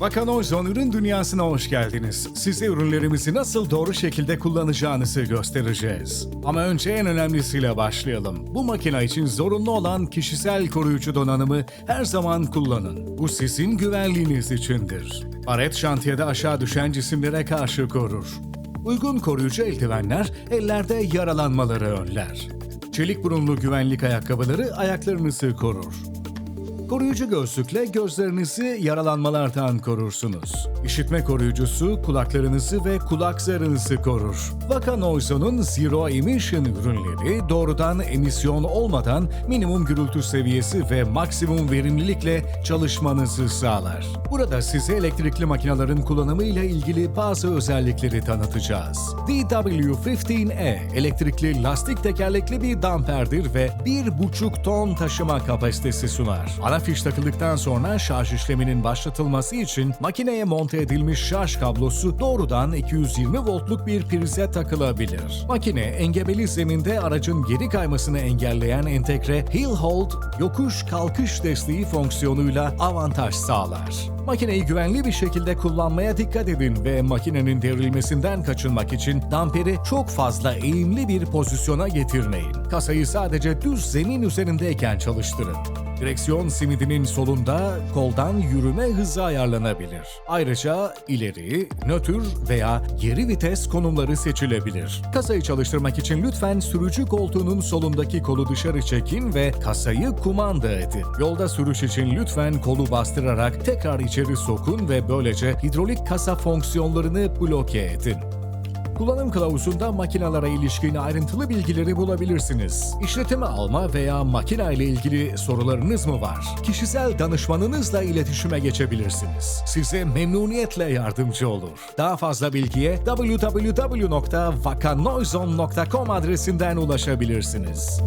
Vakanoizon ürün dünyasına hoş geldiniz. Size ürünlerimizi nasıl doğru şekilde kullanacağınızı göstereceğiz. Ama önce en önemlisiyle başlayalım. Bu makine için zorunlu olan kişisel koruyucu donanımı her zaman kullanın. Bu sizin güvenliğiniz içindir. Paret şantiyede aşağı düşen cisimlere karşı korur. Uygun koruyucu eldivenler ellerde yaralanmaları önler. Çelik burunlu güvenlik ayakkabıları ayaklarınızı korur. Koruyucu gözlükle gözlerinizi yaralanmalardan korursunuz. İşitme koruyucusu kulaklarınızı ve kulak zarınızı korur. Vakanoizo'nun Zero Emission ürünleri doğrudan emisyon olmadan minimum gürültü seviyesi ve maksimum verimlilikle çalışmanızı sağlar. Burada size elektrikli makinelerin kullanımı ile ilgili bazı özellikleri tanıtacağız. DW15E elektrikli lastik tekerlekli bir damperdir ve 1,5 ton taşıma kapasitesi sunar. Ana fiş takıldıktan sonra şarj işleminin başlatılması için makineye monte edilmiş şarj kablosu doğrudan 220 voltluk bir prize takılabilir. Makine engebeli zeminde aracın geri kaymasını engelleyen entegre Hill Hold yokuş kalkış desteği fonksiyonuyla avantaj sağlar. Makineyi güvenli bir şekilde kullanmaya dikkat edin ve makinenin devrilmesinden kaçınmak için damperi çok fazla eğimli bir pozisyona getirmeyin. Kasayı sadece düz zemin üzerindeyken çalıştırın. Direksiyon simidinin solunda koldan yürüme hızı ayarlanabilir. Ayrıca ileri, nötr veya geri vites konumları seçilebilir. Kasayı çalıştırmak için lütfen sürücü koltuğunun solundaki kolu dışarı çekin ve kasayı kumanda edin. Yolda sürüş için lütfen kolu bastırarak tekrar içeri sokun ve böylece hidrolik kasa fonksiyonlarını bloke edin. Kullanım kılavuzunda makinalara ilişkin ayrıntılı bilgileri bulabilirsiniz. İşletime alma veya makina ile ilgili sorularınız mı var? Kişisel danışmanınızla iletişime geçebilirsiniz. Size memnuniyetle yardımcı olur. Daha fazla bilgiye www.vakanoizon.com adresinden ulaşabilirsiniz.